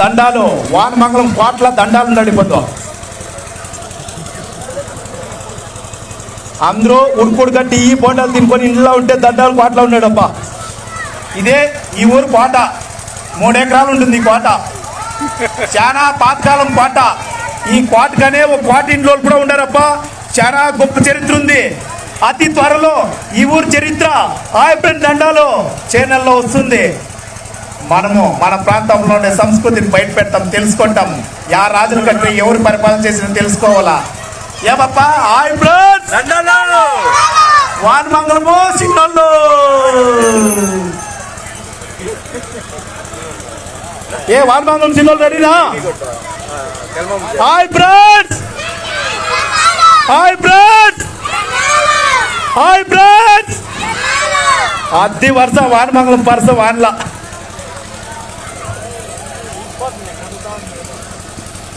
దండాలు. వానమంగళం కోట్ల దండాలు నడిపోతాం అందరూ ఉడుకుడు కట్టి ఈ బోండాలు తినుకొని ఇంట్లో ఉంటే దండాలు కోట్ల ఉన్నాడప్పా ఇదే ఈ ఊరు కోట మూడెకరాలు ఉంటుంది ఈ కోట చాలా పాతకాలం కోట ఈ కోటగానే ఒక కోట ఇంట్లో కూడా ఉండారప్ప చాలా గొప్ప చరిత్ర ఉంది. అతి త్వరలో ఈ ఊరు చరిత్ర ఆయపన్ దండాలో ఛానల్లో వస్తుంది. మనము మన ప్రాంతంలో ఉండే సంస్కృతిని బయట పెడతాం తెలుసుకుంటాం. యా రాజుల కంటే ఎవరు పరిపాలన చేసిన తెలుసుకోవాలా? ఏమప్పా? హాయ్ బ్రదర్స్ దండాలు వానమంగళము సిగ్నల్ ఏ వానమంగళం సిగ్నల్ రెడీనా? Hi brothers hi brothers hi brothers అద్దె వరుస వానమంగళం పరస వాన్లా.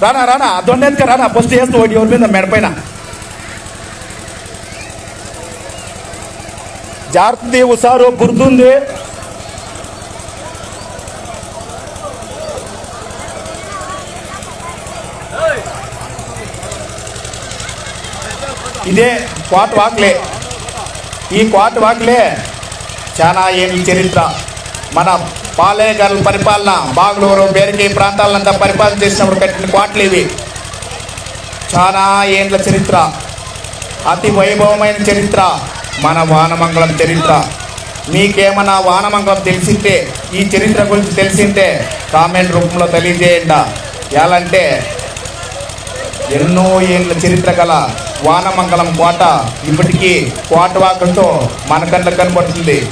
రానా రానా దొండెత్క రానా ఫస్ట్ వేస్తూ ఒకటి ఎవరి మీద మెడపైన జాగ్రత్త ఉసారు గుర్తుంది. ఇదే కోట వాక్లే. ఈ కోట వాక్లే చాలా ఏమి చరిత్ర. మన పాలేగల్ పరిపాలన బాగులూరు బేరికి ప్రాంతాలంతా పరిపాలన చేసినప్పుడు కట్టిన కోట్లు ఇవి. చాలా ఏండ్ల చరిత్ర. అతి వైభవమైన చరిత్ర. మన వానమంగళం చరిత్ర. మీకేమన్నా వానమంగళం తెలిసింటే ఈ చరిత్ర గురించి తెలిసింటే కామెంట్ రూపంలో తెలియజేయండి. ఎలాంటే ఎన్నో ఏళ్ళ చరిత్ర గల వానమంగళం కోట ఇప్పటికీ కోటవాకులతో మన కళ్ళకు కనబడుతుంది.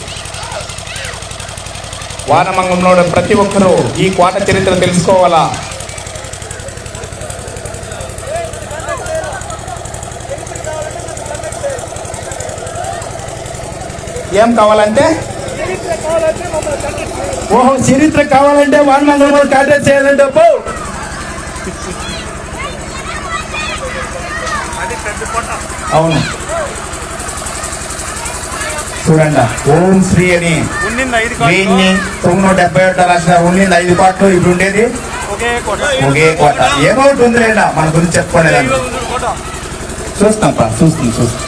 వానమంగంలో ప్రతి ఒక్కరూ ఈ కోట చరిత్ర తెలుసుకోవాలా? ఏం కావాలంటే? ఓహో చరిత్ర కావాలంటే వానమంగళంలో కాంటాక్ట్ చేయాలంటే అవును. చూడండి. ఓం శ్రీ అని. కాళ్ళు తొమ్మిది వందల డెబ్బై ఒకటో రాసిన ఉండింది ఐదు కోట్లు ఇప్పుడు ఉండేది? ఒకే కోట. ఒకటి ఉంది లేదా మన గురించి కోట. చూస్తాం పా చూస్తుంది చూస్తాం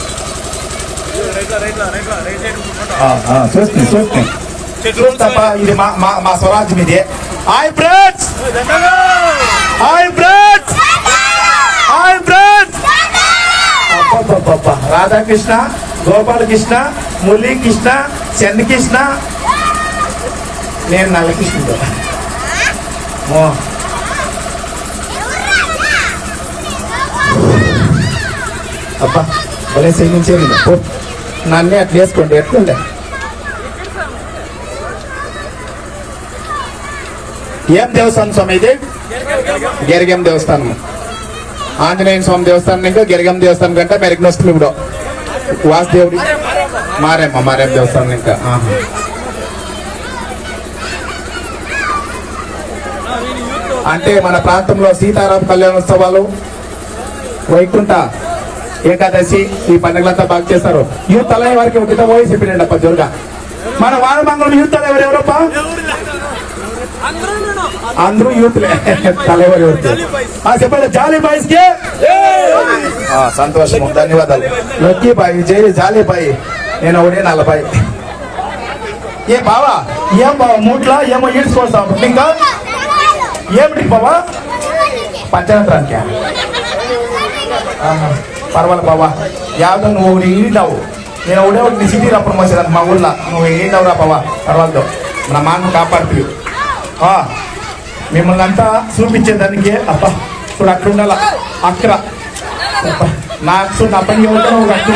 చూస్తుంది చూస్తుంది. చూస్తాపా ఇది మా మా మా స్వరాజ్యం ఇది. Hi bros hi bros hi bros. Radhakrishna Gopalakrishna Muralikrishna Chennakrishna నేను నల్లకృష్ణుడు. ఓ. అబ్బా భలే సేవించేది నన్నే అట్లా వేసుకోండి ఎట్లుండే? ఏం దేవస్థానం స్వామి ఇది? గెరిగం దేవస్థానం. ఆంజనేయ స్వామి దేవస్థానం ఇంకా గెరిగం దేవస్థానం కంటే మెరుగు ఇప్పుడు. వాసుదేవుడి. మారేమ్మ మారేమ్మ దేవస్థానం ఇంకా. అంటే మన ప్రాంతంలో సీతారాం కళ్యాణోత్సవాలు వైకుంఠ ఏకాదశి ఈ పండుగలంతా బాగా చేస్తారు. యూత్ తలయ వారికి ఒక పోయి చెప్పినండి అప్ప జోరుగా. మన వారమంగళం యూత్ తల ఎవరు ఎవరప్ప? అందరూ యూత్లే తలెవరు యూత్? చెప్పండి జాలీ బాయ్స్కి? సంతోషం ధన్యవాదాలు. లక్కీ బాయ్ జై జాలీ బాయ్. నేను ఒకటే నలభై. ఏ బావా? ఏం బావా? మూట్లా? ఏమో ఈడ్చుకోస్తాం ఇంకా ఏమిటి బావా? పంచరంత్రానికి పర్వాలేదు బావా. యాదో నువ్వు ఒకటి ఈడావు నేను ఒకటే ఒకటి సిటీ రప్పుడు మోసేదాన్ని మా ఊళ్ళో నువ్వు ఈడావురా బావా? పర్వాలేదు. నా మాను కాపాడుతుంది మిమ్మల్ని అంతా చూపించేదానికి అబ్బా చూడు అక్కడ. ఉండాల అక్కడ నాకు నా పని ఒక అక్కడ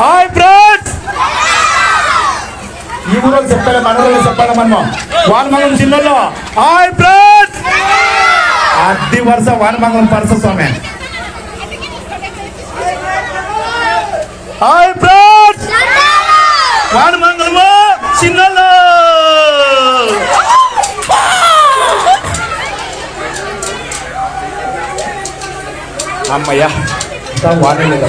హాయ్ ఫ్రెండ్స్ ఈ ఊళ్ళో చెప్పాలి మన ఊళ్ళో చెప్పాలి మనం? వానమంగళం జిల్లాలో. హాయ్ ఫ్రెండ్స్ అద్దె వరుస వానమంగళం పరస స్వామి. హాయ్ ఫ్రెండ్స్ వానమంగళము చిన్నలో అమ్మయ్యా. వానలేదు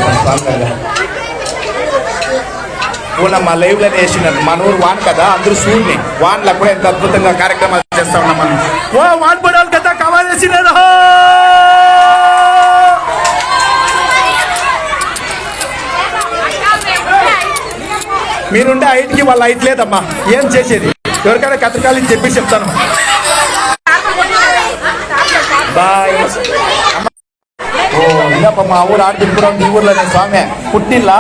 లైవ్ మా లైవ్లోనే మన ఊరు వాన్ కదా అందరూ సూర్యుని వాన్లో కూడా ఎంత అద్భుతంగా కార్యక్రమాలు చేస్తా ఉన్నాం మనం. ఓ వాన్ పడాలి కదా కవాలేసినారు మీరుండే ఐదుకి వాళ్ళ ఐట్ లేదమ్మా. ఏం చేసేది? ఎవరికైనా కథకాలని చెప్పి చెప్తాను. బాయ్. ఓ ఇదప్ప మా ఊరు ఆడిపిప్పురం ఈ ఊర్లోనే స్వామి. పుట్టిల్లా?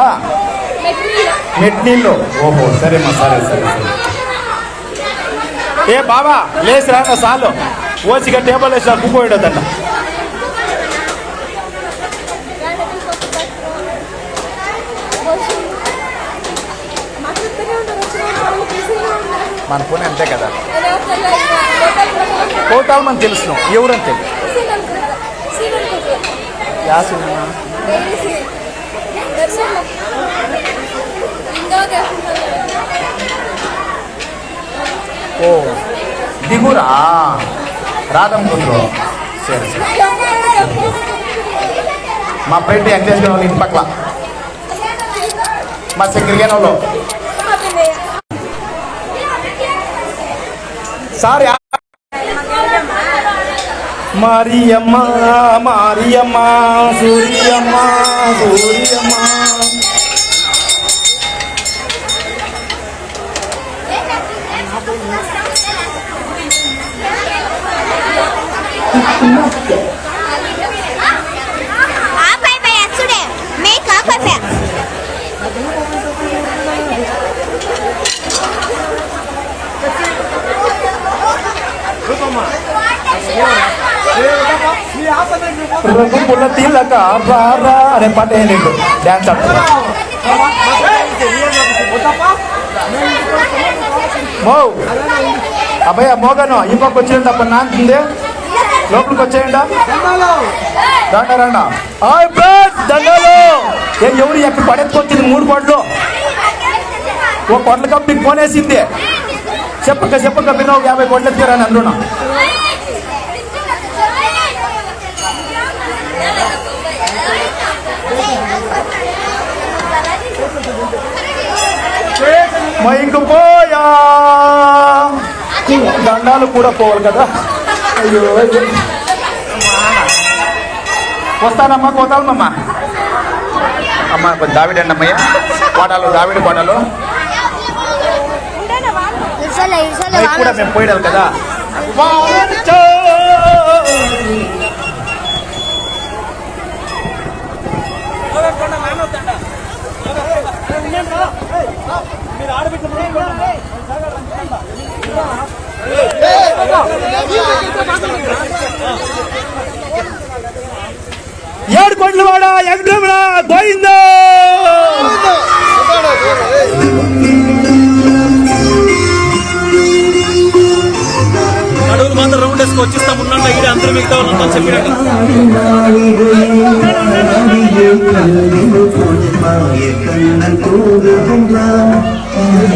మెట్నీళ్ళు. ఓహో సరేమ్మా సరే సరే సరే. ఏ బాబా లేచి రాక సాలు. ఓసిగా టేబుల్ వేసి కుక్కోయడదంట మన పోనీ అంతే కదా. కోటాలు మనకు తెలుసు ఎవరంతే? యా సినిమా ఓ దిగురా రాధం గుండ్రు సరే సరే మా ఫ్రెండ్ ఎంకరేజ్ వాళ్ళు ఇంటి పక్కల మా సెక్రటరీలో sir Mariyamma Mariyamma Suriyamma Suriyamma Come on. చూడే పుల్ల తీళ్ళక రఘుపుల తిలక అనే పాట ఏ నీకు డాన్స్ ఆడుతున్నా మో అబ్బాయి మోగను ఈ పక్క వచ్చేయండి తప్ప నాంది లోపలికి వచ్చేయండి దండ రండ హాయ్ ఏ ఎవరు ఎక్కడ పడెత్తుకొచ్చింది మూడు కోట్లు ఓ కోట్ల కంపెనీకి ఫోన్ వేసింది చెప్పక చెప్పక మీరు ఒక యాభై కోట్లు ఎత్తుకురాని అందులో మైకు పోయా దండాలు కూడా పోవాలి కదా. అయ్యో. వస్తానమ్మా కోతాలమ్మా. అమ్మ దావిడి కోటాలు ఇసలే ఇసలే మైక్ కూడా మేము పోయాలి కదా. ఏడు కోట్ల వాడ ఎగ్రమణ గోయిందో నడువులు మాత్రం రౌండ్ వేసుకు వచ్చిస్తాం ఇక్కడ అందరూ మిగతా వాళ్ళంతా చెప్పినట్టు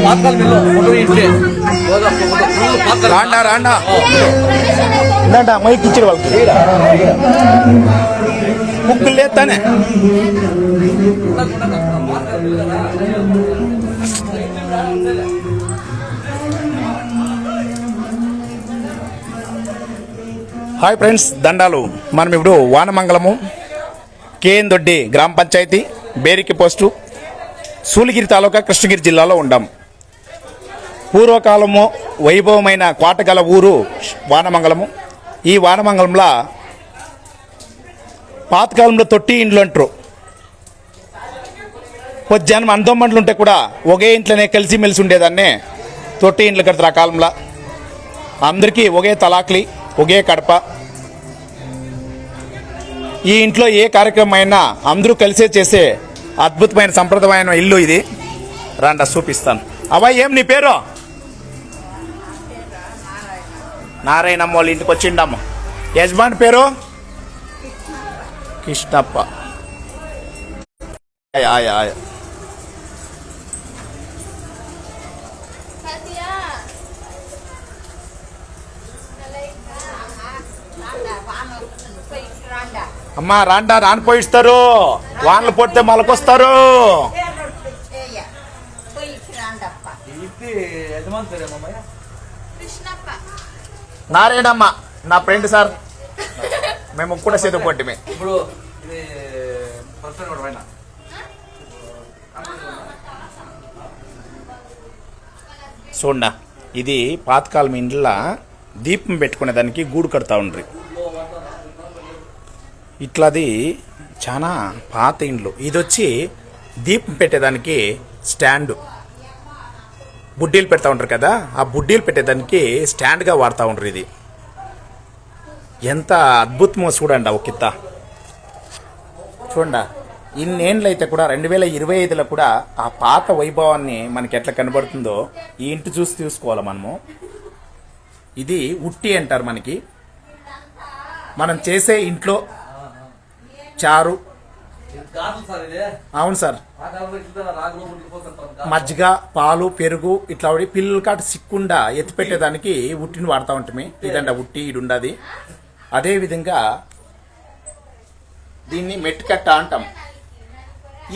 పాతకాలం ఇల్లు ఫోటో ఇంటే రాండా రాండా. ఇందంట మైక్ ఇచ్చారు వాళ్ళకి. ముక్కులు లేస్తానే హాయ్ ఫ్రెండ్స్ దండాలు. మనం ఇప్పుడు వానమంగళము కేఎన్ దొడ్డి గ్రామ పంచాయతీ బేరికి పోస్టు. సూలిగిరి తాలూకా కృష్ణగిరి జిల్లాలో ఉండాం. పూర్వకాలము వైభవమైన కోటగల ఊరు వానమంగళము ఈ వానమంగళంలో పాతకాలంలో తొట్టి ఇండ్లు అంటారు. కొద్ది జనం అందొమ్మంట్లు ఉంటే కూడా ఒకే ఇంట్లోనే కలిసిమెలిసి ఉండేదాన్నే తొట్టి ఇండ్లు కడతారు ఆ కాలంలో. అందరికీ ఒకే తలాక్లి ఒకే కడప. ఈ ఇంట్లో ఏ కార్యక్రమం అయినా అందరూ కలిసే చేసే అద్భుతమైన సంప్రదాయమైన ఇల్లు ఇది. రాండా చూపిస్తాను. అబ్బాయి ఏం నీ పేరు? నారాయణమ్మ వాళ్ళ ఇంటికి వచ్చిండమ్మ. యజమాని పేరు? కృష్ణప్ప. ఆయ్, అమ్మా రాండా రానిపోయిస్తారు వానలు పొడితే మొలకొస్తారు. యజమాని నారాయణమ్మ నా ఫ్రెండ్ సార్. మేము కూడా చదువు కొట్టిమే ఇప్పుడు ఇది చూడ ఇది పాతకాలం ఇంట్లో దీపం పెట్టుకునే దానికి గూడు కడతా ఉండ్రి. ఇట్లాది చాలా పాత ఇండ్లు. ఇది వచ్చి దీపం పెట్టేదానికి స్టాండ్. బుడ్డీలు పెడతా ఉంటారు కదా ఆ బుడ్డీలు పెట్టేదానికి స్టాండ్గా వాడుతూ ఉంటారు ఇది. ఎంత అద్భుతమో చూడండి ఒక కిత్త. చూడండి ఇన్నేళ్ళు అయితే కూడా రెండు వేల ఇరవై ఐదులో కూడా ఆ పాత వైభవాన్ని మనకి ఎట్లా కనబడుతుందో ఈ ఇంటి చూసి చూసుకోవాలి మనము. ఇది ఉట్టి అంటారు మనకి. మనం చేసే ఇంట్లో చారు. అవును సార్. మజ్జిగ పాలు పెరుగు ఇట్లా పిల్లల కాట సిక్కుండా ఎత్తి పెట్టేదానికి ఉట్టిని వాడుతూ ఉంటామే. ఇదంట ఉట్టి ఇది ఉండదు అదే విధంగా దీన్ని మెట్టికట్ట అంటాం.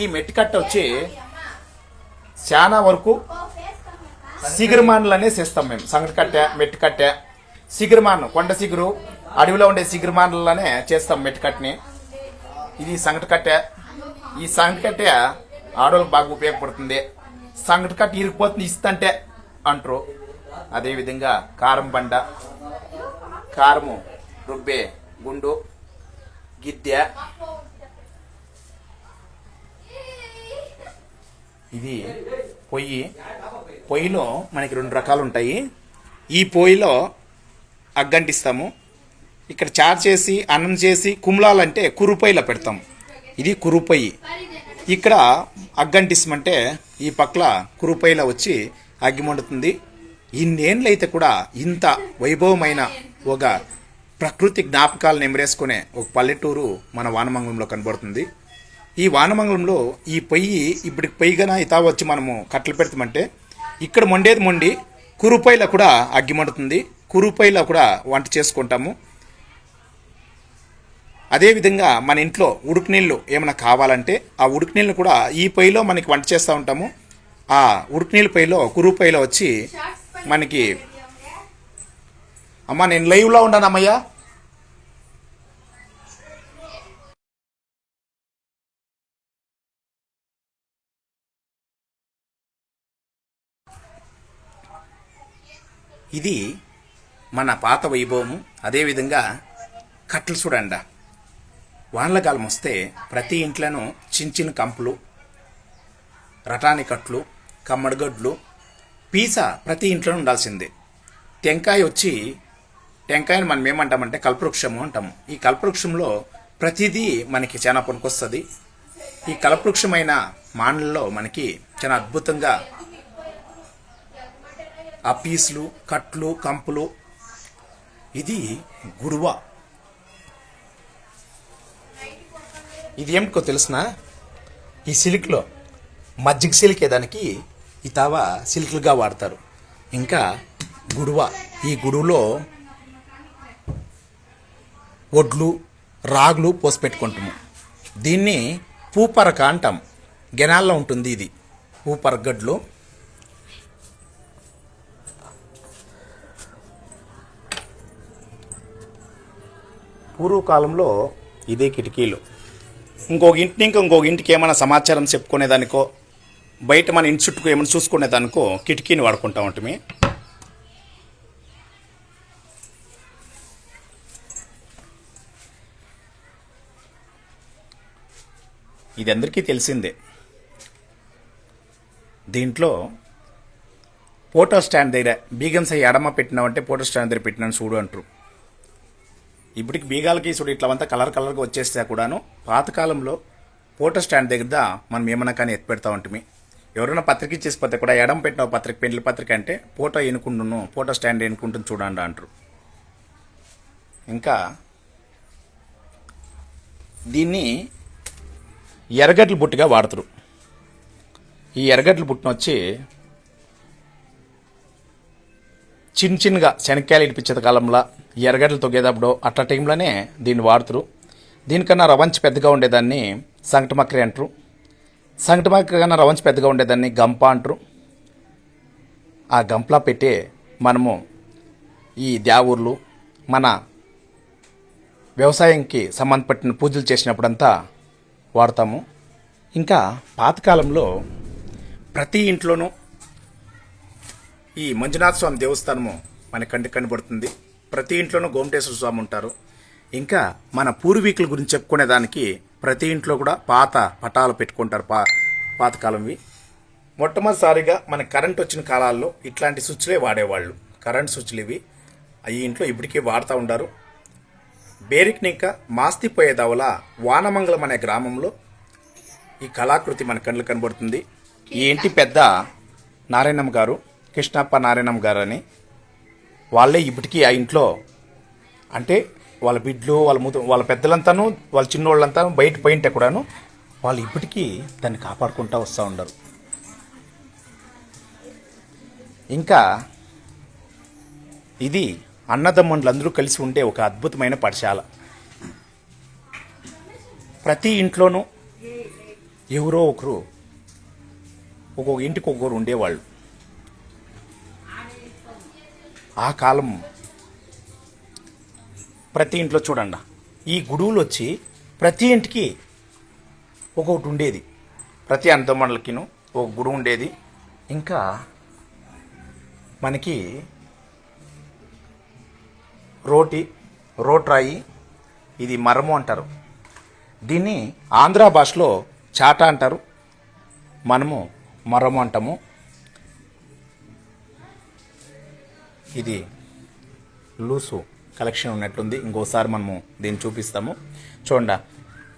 ఈ మెట్టికట్ట వచ్చి చాలా వరకు సిగిరిమానులు అనేసి ఇస్తాం మేము. సంగటికట్టె మెట్టికట్టె. సిగిరిమాను కొండ సిగురు అడవిలో ఉండే సిగిరిమానులనే చేస్తాం మెట్టికట్టని. ఇది సంగటి కట్టె. ఈ సంగటి కట్టె ఆడవాళ్ళకి బాగా ఉపయోగపడుతుంది. సంగటి కట్ట ఇరిగిపోతుంది ఇస్తంటే అంటారు. అదేవిధంగా కారం బండ కారము రుబ్బే గుండు గిద్దె. ఇది పొయ్యి. పొయ్యిలో మనకి రెండు రకాలు ఉంటాయి. ఈ పొయ్యిలో అగ్గంటిస్తాము ఇక్కడ చార్ చేసి అన్నం చేసి కుమ్లాలంటే కురుపైలా పెడతాం. ఇది కురుపొయ్యి ఇక్కడ అగ్గంటిస్తామంటే ఈ పక్కల కురుపైలా వచ్చి అగ్గిమండుతుంది ఇన్నేళ్ళు అయితే కూడా ఇంత వైభవమైన ఒక ప్రకృతి జ్ఞాపకాలను ఎమరేసుకునే ఒక పల్లెటూరు మన వానమంగళంలో కనబడుతుంది. ఈ వానమంగళంలో ఈ పొయ్యి ఇప్పటికి పొయ్యిగా ఇతా వచ్చి మనము కట్టలు పెడతామంటే ఇక్కడ మొండేది మొండి కురుపైలో కూడా అగ్గిమండుతుంది కురుపైల కురుపైలో కూడా వంట చేసుకుంటాము. అదేవిధంగా మన ఇంట్లో ఉడుకు నీళ్ళు ఏమైనా కావాలంటే ఆ ఉడుకు నీళ్ళు కూడా ఈ పొయ్యిలో మనకి వంట చేస్తూ ఉంటాము. ఆ ఉడుకు నీళ్ళ పొయ్యిలో కురువు పొయ్యిలో వచ్చి మనకి అమ్మ నేను లైవ్లో ఉన్నాను అమ్మయ్యా. ఇది మన పాత వైభవము. అదేవిధంగా కట్టలు చూడండి. వానలకాలం వస్తే ప్రతి ఇంట్లోనూ చిన్న చిన్న కంపులు రటాని కట్లు కమ్మడిగడ్లు పీస ప్రతి ఇంట్లో ఉండాల్సిందే. టెంకాయ వచ్చి టెంకాయని మనం ఏమంటామంటే కల్పవృక్షము అంటాము. ఈ కల్పవృక్షంలో ప్రతిదీ మనకి చాలా పనికొస్తుంది. ఈ కల్పవృక్షమైన మానల్లో మనకి చాలా అద్భుతంగా ఆ పీసులు కట్లు కంపులు ఇది గుడువ ఇది ఏమిటో తెలిసిన? ఈ సిల్క్లో మజ్జిగ సిల్క్ దానికి ఈ తావ సిల్క్లుగా వాడతారు. ఇంకా గుడువ ఈ గుడువులో వడ్లు రాగులు పోసి పెట్టుకుంటాము దీన్ని పూపరక అంటాం. గెనాల్లో ఉంటుంది ఇది. పూపరగడ్లు. పూర్వకాలంలో ఇదే కిటికీలు. ఇంకొక ఇంటిని ఇంకా ఇంకొక ఇంటికి ఏమైనా సమాచారం చెప్పుకునేదానికో బయట మన ఇంటి చుట్టూ ఏమైనా చూసుకునేదానికో కిటికీని వాడుకుంటా ఉంటుంది ఇది అందరికీ తెలిసిందే. దీంట్లో ఫోటో స్టాండ్ దగ్గర బీగన్స్ అయ్యి ఎడమ పెట్టినామంటే ఫోటో స్టాండ్ దగ్గర పెట్టినాను చూడు అంటారు. ఇప్పటికి బీగాలకి చూడు ఇట్లా అంతా కలర్ కలర్గా వచ్చేస్తే కూడాను పాతకాలంలో ఫోటో స్టాండ్ దగ్గర మనం ఏమన్నా కానీ ఎత్తి పెడతా ఉంటుంది ఎవరైనా పత్రిక ఇచ్చేసిపోతే కూడా ఎడం పెట్టిన పత్రిక పెండ్లి పత్రిక అంటే ఫోటో ఎన్నుకుంటున్నాను ఫోటో స్టాండ్ ఎన్నుకుంటుంది చూడండి అంటారు. ఇంకా దీన్ని ఎర్రగడ్డల బుట్టిగా వాడతారు. ఈ ఎర్రగడ్డల బుట్టను వచ్చి చిన్న చిన్నగా శనక్కాయలు ఇడిపించే కాలంలో ఎర్రగడ్డలు తొగేటప్పుడు అట్లా టైంలోనే దీన్ని వాడుతారు. దీనికన్నా రవంచి పెద్దగా ఉండేదాన్ని సంకటమక్కరి అంటారు. సంకటమక్కరి కన్నా రవంచి పెద్దగా ఉండేదాన్ని గంప అంటారు. ఆ గంపలా పెట్టి మనము ఈ దేవుళ్ళు మన వ్యవసాయంకి సంబంధపట్టిన పూజలు చేసినప్పుడంతా వాడతాము. ఇంకా పాతకాలంలో ప్రతి ఇంట్లోనూ ఈ మంజునాథ స్వామి దేవస్థానము మన కంటి కనబడుతుంది. ప్రతి ఇంట్లోనూ గోమటేశ్వర స్వామి ఉంటారు. ఇంకా మన పూర్వీకుల గురించి చెప్పుకునే దానికి ప్రతి ఇంట్లో కూడా పాత పటాలు పెట్టుకుంటారు పా పాతకాలంవి మొట్టమొదటిసారిగా మన కరెంట్ వచ్చిన కాలాల్లో ఇట్లాంటి స్విచ్లే వాడేవాళ్ళు. కరెంట్ స్విచ్లు ఇవి. ఈ ఇంట్లో ఇప్పటికీ వాడుతూ ఉంటారు బేరిక్నిక మాస్తిపోయేదవల వానమంగళం అనే గ్రామంలో ఈ కళాకృతి మన కళ్ళు కనబడుతుంది. ఈ ఇంటి పెద్ద నారాయణమ్మ గారు కృష్ణప్ప నారాయణమ్మ గారు అని వాళ్ళే ఇప్పటికీ ఆ ఇంట్లో అంటే వాళ్ళ బిడ్లు వాళ్ళ ముదు వాళ్ళ పెద్దలంతాను వాళ్ళ చిన్నోళ్ళంతా బయట పోయింటే కూడాను వాళ్ళు ఇప్పటికీ దాన్ని కాపాడుకుంటూ వస్తూ ఉండరు. ఇంకా ఇది అన్నదమ్ములందరూ కలిసి ఉండే ఒక అద్భుతమైన పాఠశాల. ప్రతి ఇంట్లోనూ ఎవరో ఒకరు ఒక్కొక్క ఇంటికి ఒక్కొక్కరు ఉండేవాళ్ళు. ఆ కాలం ప్రతి ఇంట్లో చూడండి. ఈ గుడువులు వచ్చి ప్రతి ఇంటికి ఒక్కొక్కటి ఉండేది. ప్రతి అంతమండలకిను ఒక గుడి ఉండేది. ఇంకా మనకి రోటి రోట్రాయి ఇది మరము అంటారు. దీన్ని ఆంధ్ర భాషలో చాట అంటారు. మనము మరము అంటాము. ఇది లూసు కలెక్షన్ ఉన్నట్లుంది ఇంకోసారి మనము దీన్ని చూపిస్తాము. చూడండి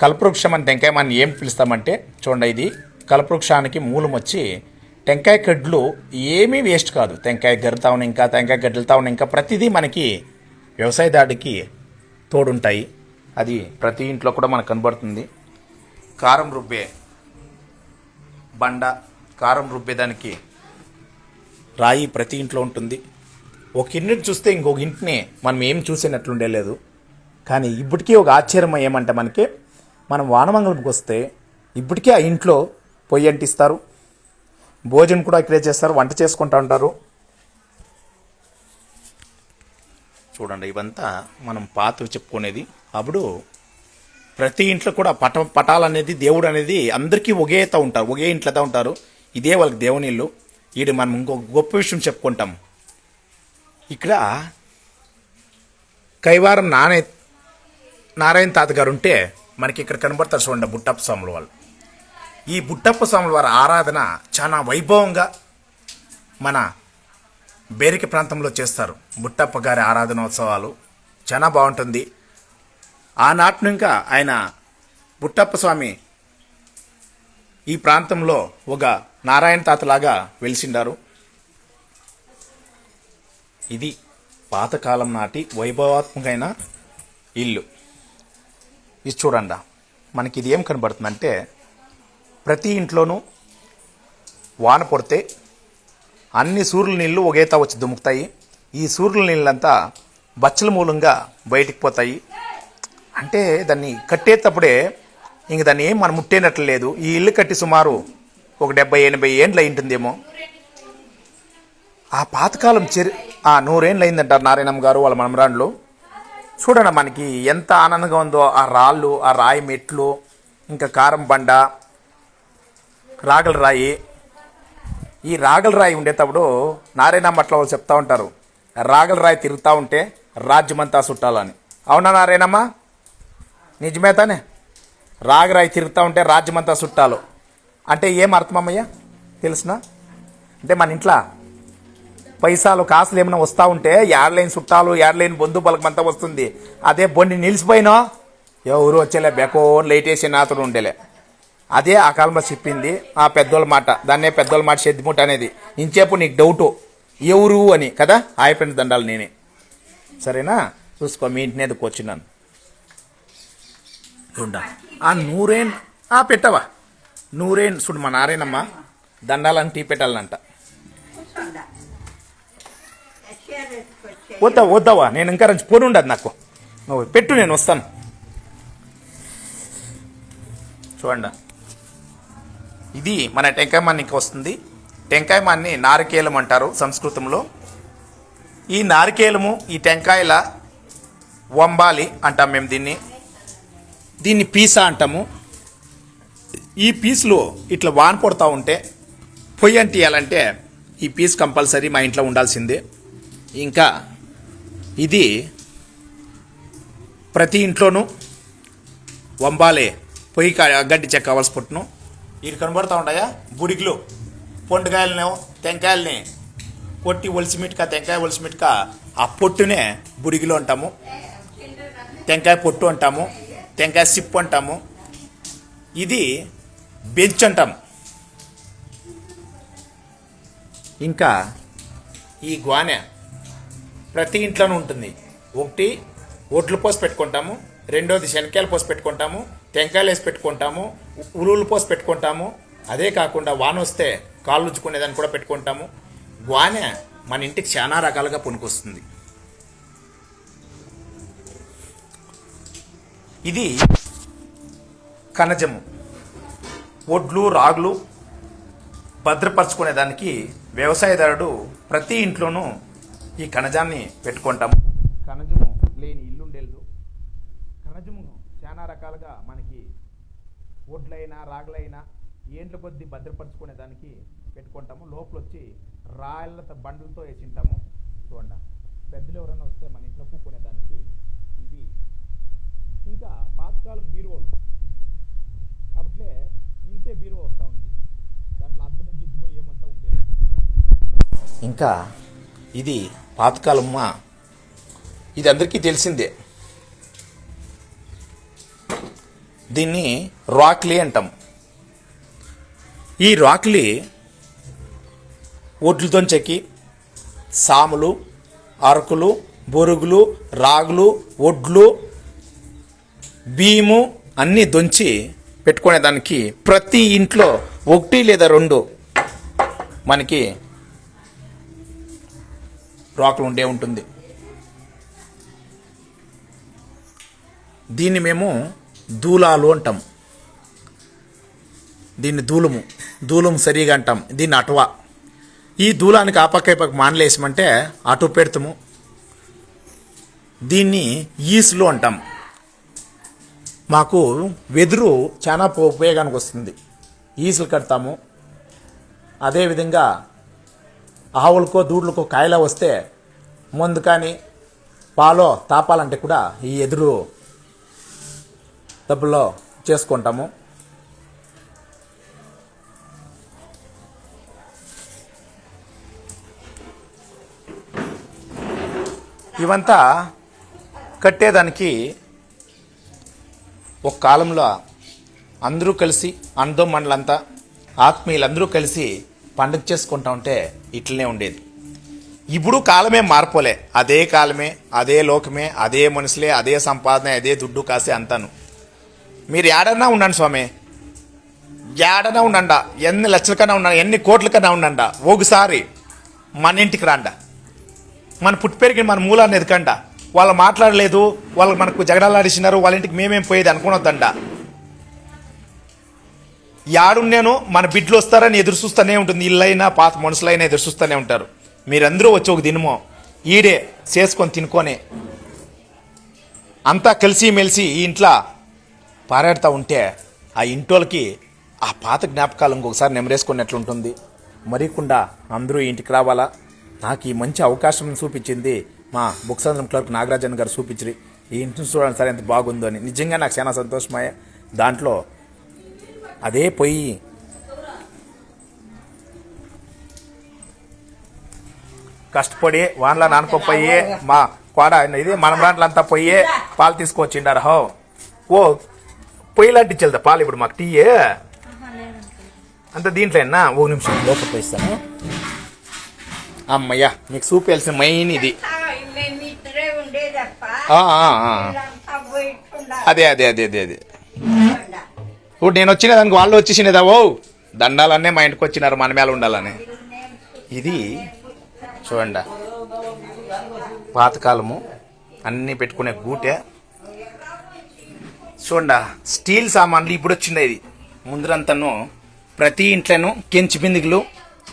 కల్పవృక్షం అని టెంకాయ మనం ఏం పిలుస్తామంటే చూడండి ఇది కల్పవృక్షానికి మూలం వచ్చి టెంకాయ గడ్లు ఏమీ వేస్ట్ కాదు. టెంకాయ గరుతా ఉన్న ఇంకా టెంకాయ గడ్డలుతా ఉన్న ఇంకా ప్రతిదీ మనకి వ్యవసాయ దాడికి తోడుంటాయి. అది ప్రతి ఇంట్లో కూడా మనకు కనబడుతుంది. కారం రుబ్బే బండ కారం రుబ్బేదానికి రాయి ప్రతి ఇంట్లో ఉంటుంది. ఒక ఇంటిని చూస్తే ఇంకొక ఇంటిని మనం ఏం చూసినట్లుండే లేదు కానీ ఇప్పటికీ ఒక ఆశ్చర్యం ఏమంటే మనకి మనం వానమంగళంకి వస్తే ఇప్పటికీ ఆ ఇంట్లో పొయ్యి అంటిస్తారు భోజనం కూడా ఇక్కడే చేస్తారు వంట చేసుకుంటూ ఉంటారు. చూడండి ఇవంతా మనం పాతవి చెప్పుకునేది. అప్పుడు ప్రతి ఇంట్లో కూడా పట పటాలు అనేది దేవుడు అనేది అందరికీ ఒకేత ఉంటారు ఒకే ఇంట్లోతో ఉంటారు. ఇదే వాళ్ళకి దేవుని ఇల్లు ఈడు మనం ఇంకొక గొప్ప విషయం చెప్పుకుంటాం. ఇక్కడ కైవారం నానే నారాయణ తాత గారు ఉంటే మనకి ఇక్కడ కనబడతారు చూడండి బుట్టప్ప స్వాముల వాళ్ళు. ఈ బుట్టప్ప స్వాముల వారి ఆరాధన చాలా వైభవంగా మన బేరిక ప్రాంతంలో చేస్తారు. బుట్టప్ప గారి ఆరాధనోత్సవాలు చాలా బాగుంటుంది. ఆనాటి ఇంకా ఆయన బుట్టప్ప స్వామి ఈ ప్రాంతంలో ఒక నారాయణ తాతలాగా వెలిసిండారు. ఇది పాతకాలం నాటి వైభవాత్మకమైన ఇల్లు. ఇది చూడండి మనకి ఇది ఏం కనబడుతుందంటే ప్రతి ఇంట్లోనూ వాన పడితే అన్ని సూర్యుల నీళ్ళు ఒకేతా వచ్చి దుముకుతాయి. ఈ సూర్యుల నీళ్ళంతా బచ్చల మూలంగా బయటికి పోతాయి. అంటే దాన్ని కట్టేటప్పుడే ఇంక దాన్ని ఏం మనం ముట్టేనట్లు లేదు. ఈ ఇల్లు కట్టి సుమారు ఒక డెబ్బై ఎనభై ఏండ్లు అయింటుందేమో ఆ పాతకాలం చరి నూరేళ్ళు అయిందంటారు నారాయణమ్మ గారు వాళ్ళ మనమరాండ్లు చూడండి మనకి ఎంత ఆనందంగా ఉందో ఆ రాళ్ళు ఆ రాయి మెట్లు ఇంకా కారం బండ రాగల రాయి. ఈ రాగల రాయి ఉండేటప్పుడు నారాయణమ్మ అట్లా వాళ్ళు చెప్తా ఉంటారు. రాగల రాయి తిరుగుతూ ఉంటే రాజ్యమంతా చుట్టాలని. అవునా నారాయణమ్మ? నిజమే తానే? రాగరాయి తిరుగుతూ ఉంటే రాజ్యమంతా చుట్టాలు. అంటే ఏం అర్థమమ్మయ్యా? తెలిసిన? అంటే మన ఇంట్లో పైసాలు కాసులు ఏమైనా వస్తూ ఉంటే ఏడలేని చుట్టాలు ఏడలేని బొందు బలకమంతా వస్తుంది. అదే బొండి నిలిచిపోయినా? ఎవరు వచ్చేలే బెకోన్ లైట్ వేసే నాతుడు ఉండేలే. అదే ఆ కాలంలో చెప్పింది ఆ పెద్దోళ్ళ మాట. దాన్నే పెద్దోళ్ళ మాట చెద్దిముట్ట అనేది. ఇంచేపు నీకు డౌటు ఎవరు అని కదా? ఆయిపోయిన దండాలు నేనే. సరేనా? చూసుకో మీ ఇంటి మీదకి వచ్చినాను చూడా ఆ నూరేన్ ఆ పెట్టవా? నూరేన్ చూడు మా నారేనమ్మ దండాలని టీ పెట్టాలంట. వద్దా వద్దావా నేను ఇంకా రంచి పోను ఉండదు నాకు. నువ్వు పెట్టు నేను వస్తాను. చూడండి. ఇది మన టెంకాయ మాన్నికి వస్తుంది. టెంకాయ మాన్ని నారికేలం అంటారు సంస్కృతంలో. ఈ నారికేలము ఈ టెంకాయల వంబాలి అంటాం మేము దీన్ని. దీన్ని పీసా అంటాము. ఈ పీసులో ఇట్లా వాన పడుతూ ఉంటే పొయ్యి అంటే ఈ పీస్ కంపల్సరీ మా ఇంట్లో ఉండాల్సిందే. ఇంకా ఇది ప్రతి ఇంట్లోనూ వంబాలే పొయ్యి కా గడ్డి చెక్క కావాల్సి పుట్టును. ఇది కనబడుతూ ఉంటాయా? బుడిగిలు. పొండుకాయలని టెంకాయలని పొట్టి ఒలిసిమిట్క టెంకాయ ఒలిసిమిట్క ఆ పొట్టునే బుడిగిలో అంటాము. తెంకాయ పొట్టు అంటాము. టెంకాయ సిప్పు అంటాము. ఇది బెంచ్ అంటాం ఇంకా ఈ గ్వానె. ప్రతి ఇంట్లోనూ ఉంటుంది. ఒకటి ఒట్లు పోసి పెట్టుకుంటాము. రెండోది శనకాయలు పోసి పెట్టుకుంటాము. టెంకాయలు వేసి పెట్టుకుంటాము. ఉలువులు పోసి పెట్టుకుంటాము. అదే కాకుండా వాన వస్తే కాళ్ళు ఉంచుకునేదాన్ని కూడా పెట్టుకుంటాము. గ్వానె మన ఇంటికి చాలా రకాలుగా పనికొస్తుంది. ఇది కనజము ఒడ్లు రాగులు భద్రపరచుకునేదానికి వ్యవసాయదారుడు ప్రతి ఇంట్లోనూ ఈ కణజాన్ని పెట్టుకుంటాము. కణజము లేని ఇల్లు ఉండేది కణజము చాలా రకాలుగా మనకి ఒడ్లైనా రాగులైనా ఏండ్ల కొద్దీ భద్రపరచుకునే దానికి పెట్టుకుంటాము. లోపల వచ్చి రాళ్ళ బండ్లతో వేసింటాము. చూడండి పెద్దలు ఎవరైనా వస్తే మన ఇంట్లో కూకునే దానికి ఇవి. ఇంకా పాతకాలం బీరువాలు. కాబట్టి ఇంతే బీరువా వస్తూ ఉంది. దాంట్లో అద్దము గిద్దము ఏమంతా ఉండేది. ఇంకా ఇది పాతకాలమ్మ. ఇది అందరికీ తెలిసిందే. దీన్ని రాక్లీ అంటాం. ఈ రాక్లీ ఒడ్లతో చెక్కి సాములు అరకులు బొరుగులు రాగులు ఒడ్లు బియ్యము అన్నీ దొంచి పెట్టుకునే దానికి ప్రతి ఇంట్లో ఒకటి లేదా రెండు మనకి రాకులు ఉండే ఉంటుంది. దీన్ని మేము దూలాలు అంటాం. దీన్ని దూలము దూలం సరిగా అంటాం. దీన్ని అటువ. ఈ దూలానికి ఆ పక్క పక్క అటు పెడతాము. దీన్ని ఈసులు అంటాం. మాకు వెదురు చాలా ఉపయోగానికి వస్తుంది. ఈసులు కడతాము. అదేవిధంగా ఆవులకో దూడ్లకో కాయల వస్తే ముందు కానీ పాలో తాపాలంటే కూడా ఈ ఎదురు డబ్బుల్లో చేసుకుంటాము. ఇవంతా కట్టేదానికి ఒక కాలంలో అందరూ కలిసి అందం మండలంతా ఆత్మీయులందరూ కలిసి పండుగ చేసుకుంటా ఉంటే ఇట్లనే ఉండేది. ఇప్పుడు కాలమే మార్పోలే. అదే కాలమే అదే లోకమే అదే మనుషులే అదే సంపాదన అదే దుడ్డు కాసే అంతాను. మీరు ఏడన్నా ఉండండి స్వామి. ఏడన్నా ఉండండా. ఎన్ని లక్షలకన్నా ఉండ ఎన్ని కోట్లకన్నా ఉండండా. ఒకసారి మన ఇంటికి రాండ. మన పుట్టి పెరిగిన మన మూలాన్ని ఎదకండా. వాళ్ళు మాట్లాడలేదు వాళ్ళు మనకు జగడాలాడిసినారు వాళ్ళ ఇంటికి మేమేం పోయేది అనుకున్నదండ యాడున్నాను మన బిడ్డలు వస్తారని ఎదురు చూస్తూనే ఉంటుంది. ఇల్లైనా పాత మనుషులైనా ఎదురు చూస్తూనే ఉంటారు. మీరందరూ వచ్చి ఒక దినమో ఈడే చేసుకొని తినుకొని అంతా కలిసి మెలిసి ఈ ఇంట్లో పారాడుతూ ఉంటే ఆ ఇంటోళ్ళకి ఆ పాత జ్ఞాపకాలు ఇంకొకసారి నెమరేసుకున్నట్లుంటుంది. మరికుండా అందరూ ఇంటికి రావాలా? నాకు ఈ మంచి అవకాశం చూపించింది మా బుక్సంద్రం క్లర్క్ నాగరాజన్ గారు చూపించి ఈ ఇంటిని చూడండి సరే ఎంత బాగుందో అని. నిజంగా నాకు చాలా సంతోషమయ్యా. దాంట్లో అదే పొయ్యి. కష్టపడి వాన్లా నానుకోపోయి మా కోడ ఇది మన దాంట్లంతా పోయి పాలు తీసుకొచ్చిండారు హో. ఓ పొయ్యి లాంటి ఇచ్చేదా పాలు ఇప్పుడు మాకు టీ అంత దీంట్లో ఓ నిమిషం. లోపల పోయిస్తాను అమ్మయ్యా మీకు చూపేయాల్సిన మెయిన్ ఇది. అదే అదే అదే అదే అదే. ఇప్పుడు నేను వచ్చిన దానికి వాళ్ళు వచ్చేసినదా? ఓ దండాలన్నీ మా ఇంటికి వచ్చినారు మన మీద ఉండాలని. ఇది చూడండి. పాతకాలము అన్నీ పెట్టుకునే గూటె. చూడండి స్టీల్ సామాన్లు ఇప్పుడు వచ్చింది ఇది. ముందరంతను ప్రతి ఇంట్లోనూ కెంచి బిందిగులు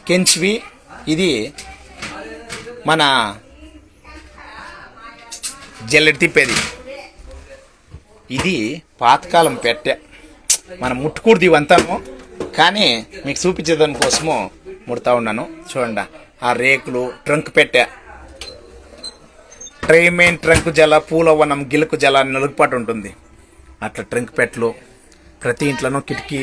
కెంచివి. ఇది మన జల్లెడ తిప్పేది. ఇది పాతకాలం పెట్టె. మనం ముట్టుకూడదు ఇవంతాను కానీ మీకు చూపించేదాని కోసము ముడతా ఉన్నాను. చూడండి ఆ రేకులు ట్రంక్ పెట్టా. ట్రైమెయిన్ ట్రంక్ జల పూలవనం గిలుకు జల నలుగుపాటు ఉంటుంది. అట్లా ట్రంక్ పెట్లు ప్రతి ఇంట్లోనూ కిటికీ.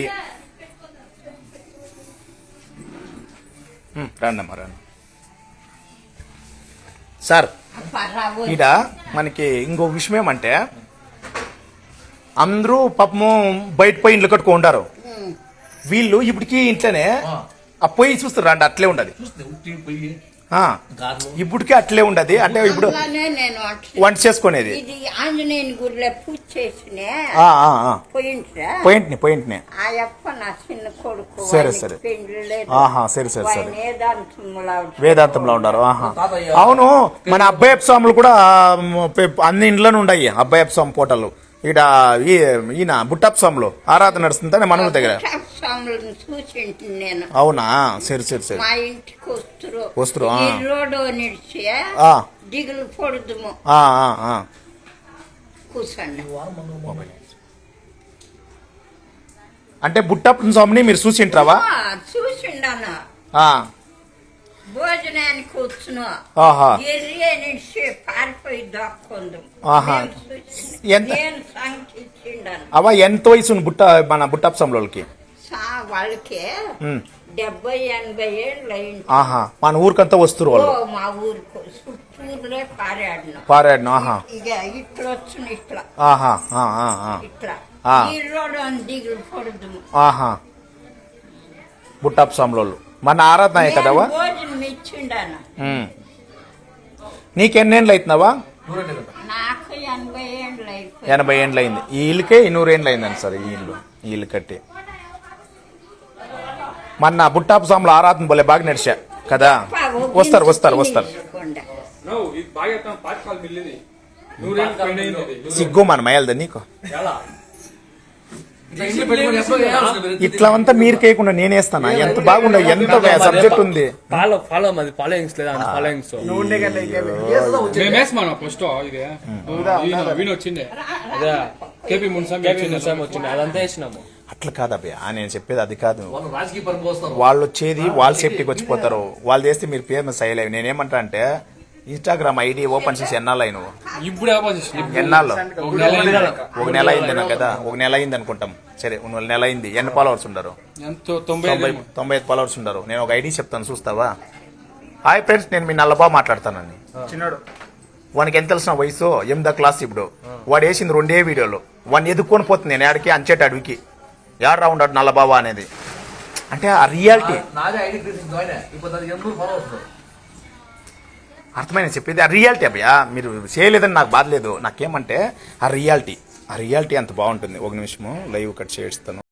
రండమ్మా రండి. సార్ ఈడ మనకి ఇంకో విషయం ఏమంటే అందరూ పాపము బయట పోయి ఇంట్లో కట్టుకో ఉంటారు వీళ్ళు ఇప్పటికీ ఇంట్లోనే ఆ. పొయ్యి చూస్తారు అంటే అట్లే ఉండదు ఆ, ఇప్పటికీ అట్లే ఉండదు. అంటే ఇప్పుడు అలానే నేను అట్లా- వంట చేసుకునేది. ఇది ఆంజనేయుని గుడిలో పూజ చేసిన పోయింట్ని పోయింట్ని. సరే, సరే. ఆహా, సరే, సరే, సరే. వేదాంతంలో ఉన్నారు ఆహా. అవును మన అబ్బాయప్ప స్వాములు కూడా అన్ని ఇంట్లోనే ఉన్నాయి అబ్బాయప్ప స్వామి పోటలు. ఈ- ఈయన బుట్టప్ప స్వాములు ఆరాధన నడుస్తుందని మన దగ్గర. నేను. అవునా? సరే సరే సరే. మా ఇంటికి వస్తురు. వస్తురు, ఆ. ఈ రోడ్డు నిడిచి ఆ, దిగులు పొడుదుము. ఆ, ఆ, ఆ. కూర్చోండి. అంటే బుట్టప్ప స్వామిని మీరు చూసింట్రావా ఆ, చూసిండాను. భోజనానికి ఎర్రి పారిపోయి దాక్కుందు. ఎంత- నేను అవ ఎంత వయసు బుట్ట మన సా వాళ్ళకి డెబ్బై ఎనభై ఏళ్ళు అయింది. ఆహా. మన ఊరికంతా వస్తురు వాళ్ళు. మా ఊరికి చుట్టూరే పారాడిన. పారాడిన ఆహా. ఇక ఇట్లా వచ్చిన ఇట్లా. ఆహా. ఇట్లా. ఈ రోడ్డు దిగులు పడదు ఆహా. మన ఆరాధన కదవా. నీకెన్నేళ్ళు అవుతున్నావా ఎనభై ఏండ్లు అయింది. ఈ ఇల్లుకే ఈ నూరేండ్లు అయిందండి సార్ ఈ ఇల్లు ఈ ఇల్లు కట్టి. మొన్న బుట్టాపు స్వాములు ఆరాధన పోలే బాగా నడిచా. కదా? వస్తారు వస్తారు వస్తారు. సిగ్గు మన మయల్దా నీకు? ఇట్లా అంతా మీరు కేయకుండా నేనేస్తానా ఎంత బాగుండే ఎంత సబ్జెక్ట్ ఉంది? ఫాలో ఫాలో మాది ఫాలోయింగ్స్ లేదా ఫాలోయింగ్స్ మేము ఫస్ట్ ఇది వీణ వచ్చిండే. అదే కేపీ మున్సామి కేపీ వచ్చిండే. మున్సామి వచ్చింది అదంతా వేసినాము. అట్లా కాదబ్బా నేను చెప్పేది అది కాదు. వాళ్ళు వచ్చేది వాళ్ళ సేఫ్టీకి వచ్చిపోతారు. వాళ్ళు చేస్తే మీరు ఫేమస్ అయ్యలేవు నేనేమంటా అంటే ఇన్స్టాగ్రామ్ ఐడి ఓపెన్ చేసి ఎన్నాళ్ళు నువ్వు? ఇప్పుడు ఎన్నాళ్ళు? ఒక నెల అయింది. ఒక నెల అయింది కదా? ఒక నెల అయింది అనుకుంటాం. సరే ఒక నెల అయింది. ఎన్ని ఫాలోవర్స్ ఉండరు? ఎంతో? తొంభై తొంభై ఐదు ఫాలోవర్స్ ఉండరు. నేను ఒక ఐడి చెప్తాను చూస్తావా? హాయ్ ఫ్రెండ్స్ నేను మీ నల్లబా మాట్లాడతానండి చిన్నాడు. వానికి ఎంత తెలిసిన వయసు? ఎనిమిదో క్లాస్ ఇప్పుడు. వాడు వేసింది రెండే వీడియోలు. వాడిని ఎదుక్కొని పోతుంది నేను ఆడికి అంచేట అడవికి. యాడ్రా ఉన్నాడు నల్లబాబా అనేది. అంటే ఆ రియాలిటీ అర్థమైన చెప్పేది ఆ రియాలిటీ అబ్బయా మీరు చేయలేదని నాకు బాధలేదు నాకేమంటే ఆ రియాలిటీ ఆ రియాలిటీ అంత బాగుంటుంది. ఒక నిమిషము లైవ్ కట్ చేస్తాను